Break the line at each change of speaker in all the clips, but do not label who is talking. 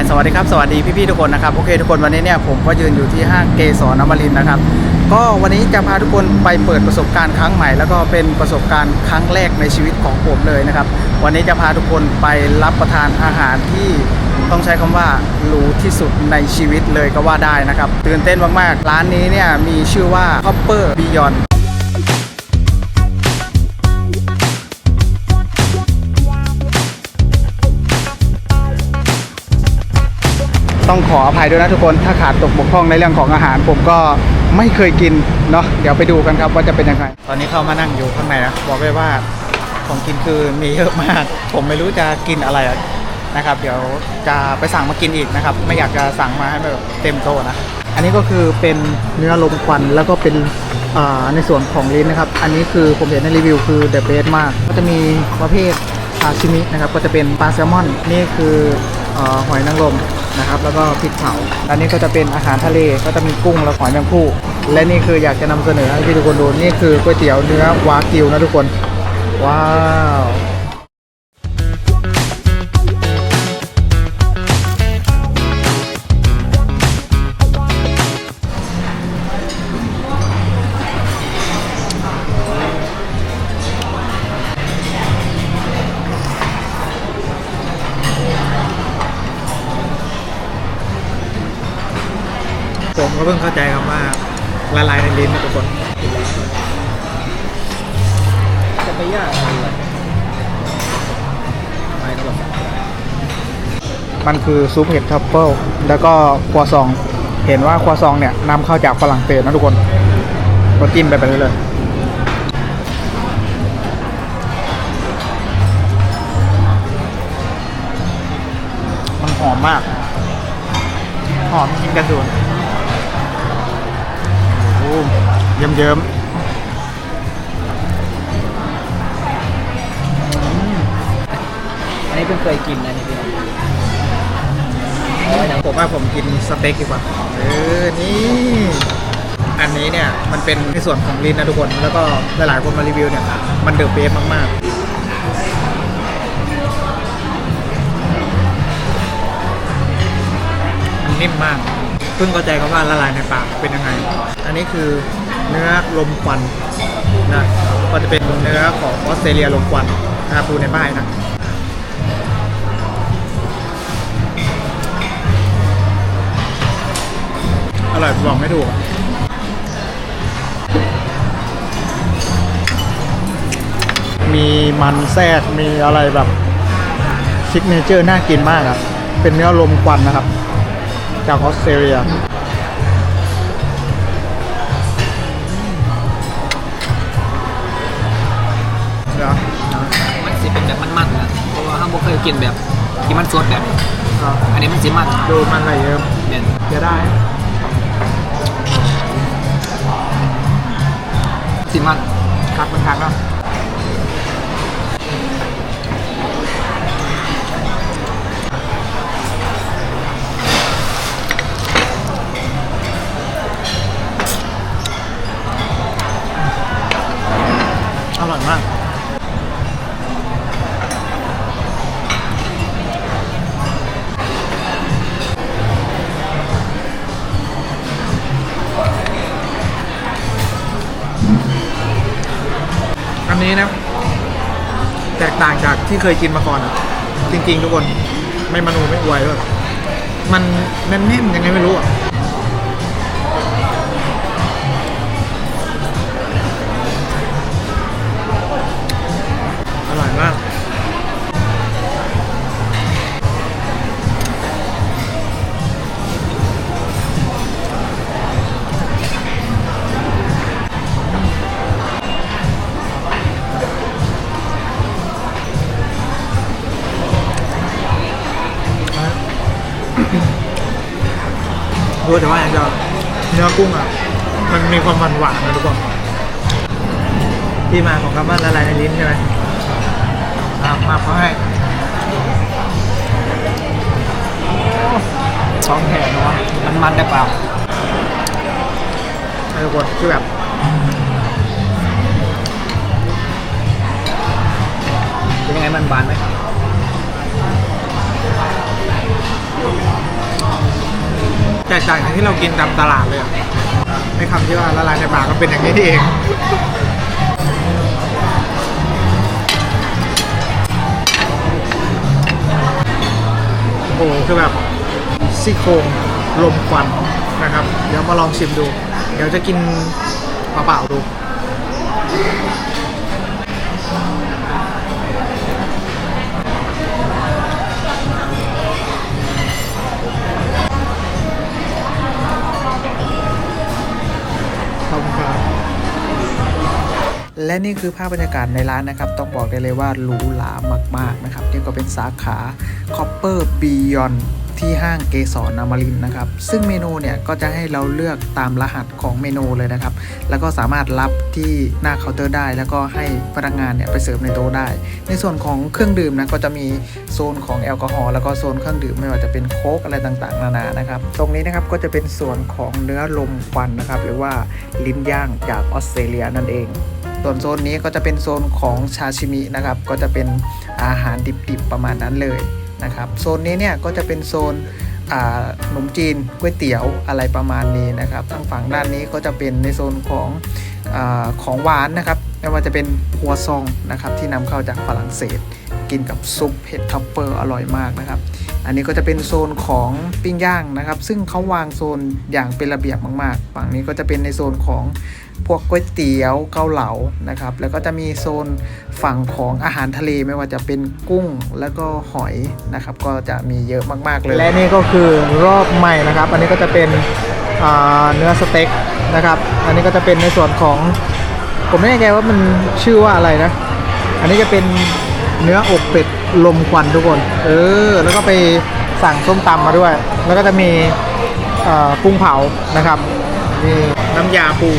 ายสวัสดีครับสวัสดีพี่ๆทุกคนนะครับโอเคทุกคนวันนี้เนี่ยผมก็ยืนอยู่ที่ห้างเกสรนวรินนะครับก็วันนี้จะพาทุกคนไปเปิดประสบการณ์ครั้งใหม่ แล้วก็เป็นประสบการณ์ครั้งแรกในชีวิตของผมเลยนะครับวันนี้จะพาทุกคนไปรับประทานอาหารที่ต้องใช้คำว่าหรูที่สุดในชีวิตเลยก็ว่าได้นะครับตื่นเต้นมากๆ ร้านนี้เนี่ยมีชื่อว่า Copper Beyond ต้องขออภัยด้วยนะทุกคนถ้าขาดตกบกพร่องในเรื่องของอาหาร ผมก็ไม่เคยกินเนาะเดี๋ยวไปดูกันครับว่าจะเป็นยังไงตอนนี้เข้ามานั่งอยู่ข้างในนะบอกเลยว่าของกินคือมีเยอะมาก ผมไม่รู้จะกินอะไรนะครับ เดี๋ยวจะไปสั่งมากินอีกนะครับ ไม่อยากจะสั่งมาให้แบบเต็มโต๊ะนะอันนี้ก็คือเป็นเนื้อลมควันแล้วก็เป็นในส่วนของลิ้นนะครับ อันนี้คือผมเห็นในรีวิวคือเดอะเบสมาก ก็จะมีประเภทซาชิมินะครับ ก็จะเป็นปลาแซลมอน นี่คืออหอยนางรม นะครับ แล้วก็พริกเผาอันนี้ก็จะเป็นอาหารทะเลก็จะมีกุ้งและหอยแมงภู่และนี่คืออยากจะนำเสนอให้ทุกคนดูนี่คือก๋วยเตี๋ยวเนื้อวากิวนะทุกคน ว้าว ผมก็เพิ่งเข้าใจครับว่าละลายในลิ้นนะทุกคนจะไปยากอะไรไม่ครับมันคือซุปเห็ดทัฟเฟิลแล้วก็ครัวซอง เห็นว่าครัวซองเนี่ยนำเข้าจากฝรั่งเศสนะทุกคนก็จิ้มไปไปเลยเลยมันหอมมาก หอมจริงกระสุน เยิ้มเยิ้ม
อันนี้เพิ่งเคยกินนะนี่พี่น้อง
ๆผมว่าผมกินสเต็กดีกว่าเออนี่ อันนี้เนี่ยมันเป็นในส่วนของลิ้นนะทุกคน แล้วก็หลายๆคนมารีวิวเนี่ยมันเดือดเบฟมากๆมันนิ่มมากเพิ่งเข้าใจคำว่าละลายในปากเป็นยังไง อันนี้คือ เนื้อลมควันนะก็จะเป็นเนื้อของออสเตรเลียลมควันนะครับดูในป้ายนะอร่อยบอกไม่ถูกมีมันแทรกมีอะไรแบบซิกเนเจอร์น่ากินมากอะเป็นเนื้อลมควันนะครับ จากออสเตรเลีย
กินแบบที่มันสดแบบนี้
อะ
อันนี้มันสิมัน
ดูมันอะไรเยอะ
เนี่ย
จะได้
สิมัน
คักมันคักเนาะอร่อยมาก นี้นะ แตกต่างจากที่เคยกินมาก่อนอะจริง ๆ ทุกคน ไม่มโนไม่อวยด้วยมันแน่นๆยังไงไม่รู้อะ รู้แต่ว่าอย่างเดียวเนื้อกุ้งอะ มันมีความหวานหวานๆนะทุกคนที่มาของคำว่าละลายในลิ้นใช่ไหมอะมาเขาให้สองแผ่นเนาะ
มันมันได้เปล่า
ให้ทุกคนคือแบบ
เป็นยังไงมันบานไหม
แตกต่างจากที่เรากินตามตลาดเลยอะในคำที่ว่าละลายในปากก็เป็นอย่างนี้นี่เอง โอ้โหคือแบบซี่โครงลมควันนะครับ เดี๋ยวมาลองชิมดู เดี๋ยวจะกินเปล่าๆดู และนี่คือภาพบรรยากาศในร้านนะครับ ต้องบอกได้เลยว่าหรูหรามากๆนะครับนี่ก็เป็นสาขา Copper Beyond ที่ห้างเกสรนามารินนะครับ ซึ่งเมนูเนี่ยก็จะให้เราเลือกตามรหัสของเมนูเลยนะครับ แล้วก็สามารถรับที่หน้าเคาน์เตอร์ได้ แล้วก็ให้พนักงานเนี่ยไปเสิร์ฟในโต๊ะได้ ในส่วนของเครื่องดื่มนะก็จะมีโซนของแอลกอฮอล์แล้วก็โซนเครื่องดื่มไม่ว่าจะเป็นโค้กอะไรต่างๆ นานานะครับ ตรงนี้นะครับก็จะเป็นส่วนของเนื้อลมควันนะครับ หรือว่าลิ้นย่างจากออสเตรเลียนั่นเอง ส่วนโซนนี้ก็จะเป็นโซนของชาชิมินะครับ ก็จะเป็นอาหารดิบๆประมาณนั้นเลยนะครับ โซนนี้เนี่ยก็จะเป็นโซนขนมจีนก๋วยเตี๋ยวอะไรประมาณนี้นะครับ ทางฝั่งด้านนี้ก็จะเป็นในโซนของอของหวานนะครับ ไม่ว่าจะเป็นครัวซองนะครับที่นำเข้าจากฝรั่งเศส กินกับซุปเห็ดท็อปเปอร์อร่อยมากนะครับ อันนี้ก็จะเป็นโซนของปิ้งย่างนะครับ ซึ่งเขาวางโซนอย่างเป็นระเบียบมากๆ ฝั่งนี้ก็จะเป็นในโซนของ พวกก๋วยเตี๋ยวเกาเหลานะครับ แล้วก็จะมีโซนฝั่งของอาหารทะเลไม่ว่าจะเป็นกุ้งแล้วก็หอยนะครับ ก็จะมีเยอะมากๆเลย และนี่ก็คือรอบใหม่นะครับ อันนี้ก็จะเป็นเนื้อสเต็กนะครับ อันนี้ก็จะเป็นในส่วนของผมไม่แน่ใจว่ามันชื่อว่าอะไรนะ อันนี้จะเป็นเนื้ออกเป็ดลมควันทุกคน เออ แล้วก็ไปสั่งส้มตำมาด้วย แล้วก็จะมีกุ้งเผานะครับ มีน้ำยาปู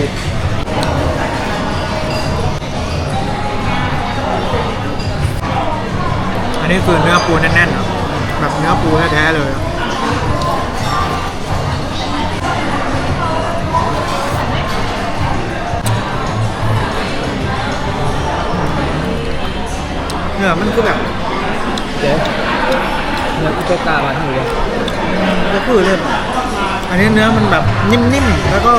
นนี้คือเนื้อปูแน่นๆอะแบบเนื้อปูแท้ๆเลยเนื้อมันคือแบบ
เดี๋ยวเนื้อกุโตกามาทั้งหมดเลย
ก็คือเลยอันนี้เนื้อมันแบบนิ่มๆ แล้วก็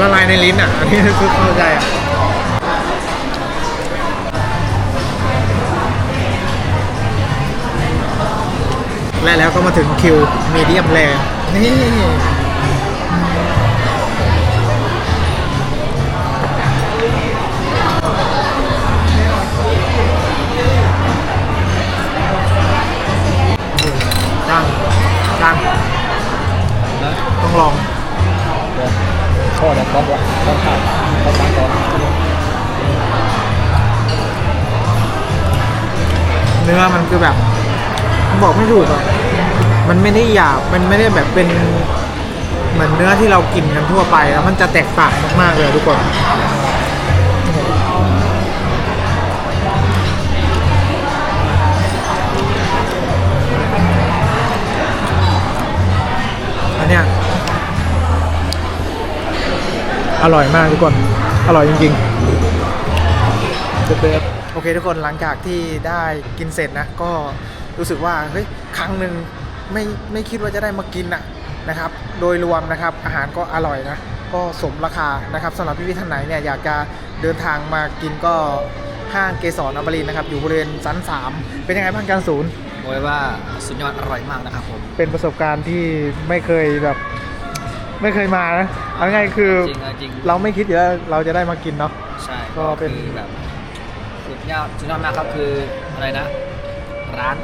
ละลายในลิ้นอะ อันนี้คือเข้าใจอะ และแล้วก็มาถึงคิวมีเดียมแรนี่จังจังต้องลอง
ข้อเดี๋ยต้องวะต้องขาดต้องตั้งก่อน
เนื้อมันคือแบบ บอกไม่ถูกอะมันไม่ได้หยาบ มันไม่ได้แบบเป็นเหมือนเนื้อที่เรากินกันทั่วไปแล้วมันจะแตกต่างมากๆเลยทุกคนอันเนี้ยอร่อยมากทุกคน อร่อยจริงๆ
เบบ
โอเคทุกคนหลังจากที่ได้กินเสร็จนะก็ รู้สึกว่าเฮ้ยครั้งหนึ่งไม่ไม่คิดว่าจะได้มากินอะนะครับ โดยรวมนะครับอาหารก็อร่อยนะก็สมราคานะครับสำหรับพี่ๆท่านไหนเนี่ยอยากจะเดินทางมากินก็ห้างเกสรอมรินทร์นะครับอยู่บริเวณชั้น3เป็นยังไงบ้างการศูนย์
บอกเลยว่าสุดยอดอร่อยมากนะครับผม
เป็นประสบการณ์ที่ไม่เคยแบบไม่เคยมานะเอาง่ายๆคือ
จริงๆจริง
เราไม่คิดอยู่แล้วเราจะได้มากินเนาะ
ใช่
ก็เป็น
คือแบบสุดยอดสุดยอดมากครับคืออะไรนะ ร้าน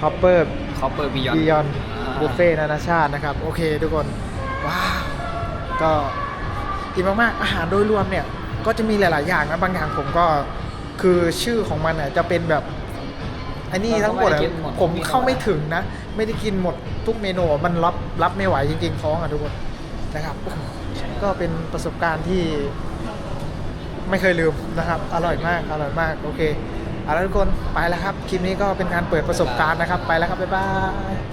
คอปเปอร์
Copper Beyond
บียอน
อ่า
บุฟเฟ่นานาชาตินะครับ โอเคทุกคน ว้าว ก็อิ่มมากๆอาหารโดยรวมเนี่ย ก็จะมีหลาย ๆ อย่างนะ บางอย่างผมก็คือชื่อของมันอะจะเป็นแบบอันนี้ทั้งหมดอะผมเข้าไม่ถึงนะ ไม่ได้กินหมดทุกเมนูมันรับรับไม่ไหวจริง ๆ ท้องอะทุกคนนะครับ ก็เป็นประสบการณ์ที่ไม่เคยลืมนะครับ อร่อยมาก อร่อยมาก โอเค เอาละทุกคนไปแล้วครับ คลิปนี้ก็เป็นการเปิดประสบการณ์นะครับ ไปแล้วครับ บ๊ายบาย